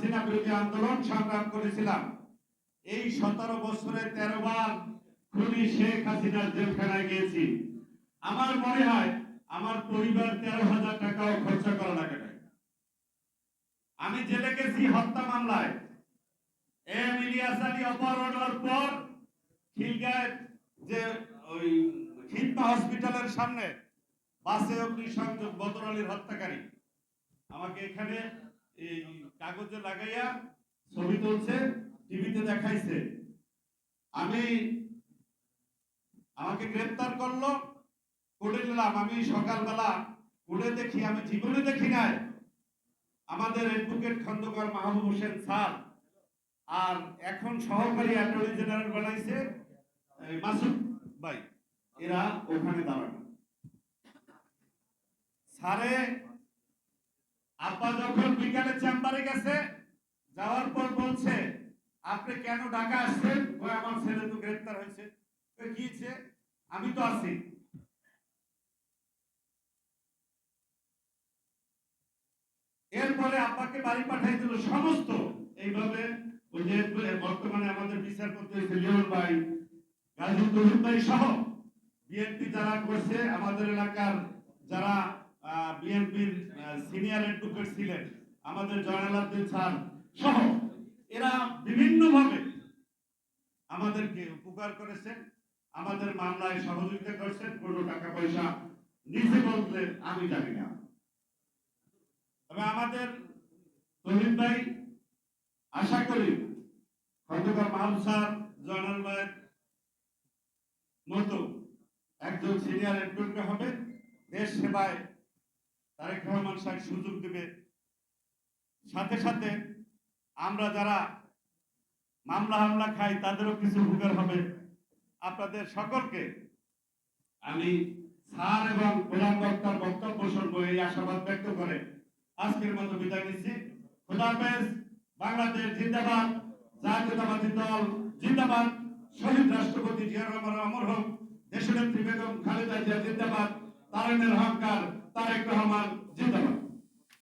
হাসিনা বিরোধী আন্দোলন সংগ্রাম করেছিলাম। এই সতেরো বছরে তেরো বার খুনি শেখ হাসিনার জেলখানায় গিয়েছি। আমার মনে হয় আমার পরিবার তেরো হাজার টাকাও খরচা করা লাগে আমি জেলে গেছি হত্যা মামলায়। এম ইলিয়াস আলী অপহরণ হওয়ার পর যে ওই খিলপা হসপিটালের সামনে বাসে অগ্নিসংযোগ বদর আলীর হত্যাকারী। আমাকে এখানে এই কাগজে লাগাইয়া ছবি তুলছে, টিভিতে দেখাইছে। আমি আমাকে গ্রেফতার করল, কোর্টে নিলাম আমি সকালবেলা কোর্টে দেখি, আমি জীবনে দেখি নাই। আমাদের অ্যাডভোকেট খন্দকার মাহবুব হোসেন স্যার আর এখন সহকারী অ্যাটর্নি জেনারেল বানাইছে মাসুদ ভাই। এরা ওখানে দাঁড়ানো স্যারে আব্বা যখন বিকালে চেম্বারে গেছে, যাওয়ার পর বলছে, আপনি কেন ঢাকা আসছেন? ওই আমার ছেলে তো গ্রেফতার হয়েছে। হয়েছে? আমি তো আছি। এরপরে আব্বাকে বাড়ি পাঠাই দিল সমস্ত। এইভাবে ওই যে বর্তমানে আমাদের বিচারপতি হয়েছে লিওন ভাই গাজী তরুণ ভাই সহ বিএনপি যারা করছে, আমাদের এলাকার যারা বিএনপির সিনিয়র অ্যাডভোকেট ছিলেন আমাদের জয়নাল স্যার সহ এরা বিভিন্ন ভাবে আমাদেরকে উপকার করেছেন, আমাদের মামলায় সহযোগিতা করেছেন, কোনো টাকা পয়সা নিজে বলতে আমি জানি না। তবে আমাদের তহিদ ভাই, আশা করি খন্দকার মাহমুদ স্যার, জয়নাল ভাইয়ের মতো একজন সিনিয়র অ্যাডভোকেট হবে। দেশ সেবায় তারেক রহমান সাহেব সুযোগ দেবে। সাথে সাথে আমরা যারা মামলা হামলা খাই, তাদেরও কিছু উপকার হবে। আপনাদের সকলকে আমি স্যার এবং গোলাম বক্তার বক্তব্য শুনব, এই আশাবাদ ব্যক্ত করে। আজকের মতো বিদায় নিচ্ছি। খোদা হাফেজ, বাংলাদেশ জিন্দাবাদ, জাতীয়তাবাদী দল জিন্দাবাদ, শহীদ রাষ্ট্রপতি জিয়া রহমান অমর হোক, দেশনেত্রী বেগম খালেদা জিয়া জিন্দাবাদ। তারেনের অহংকার তারেক রহমান জিন্দাবাদ।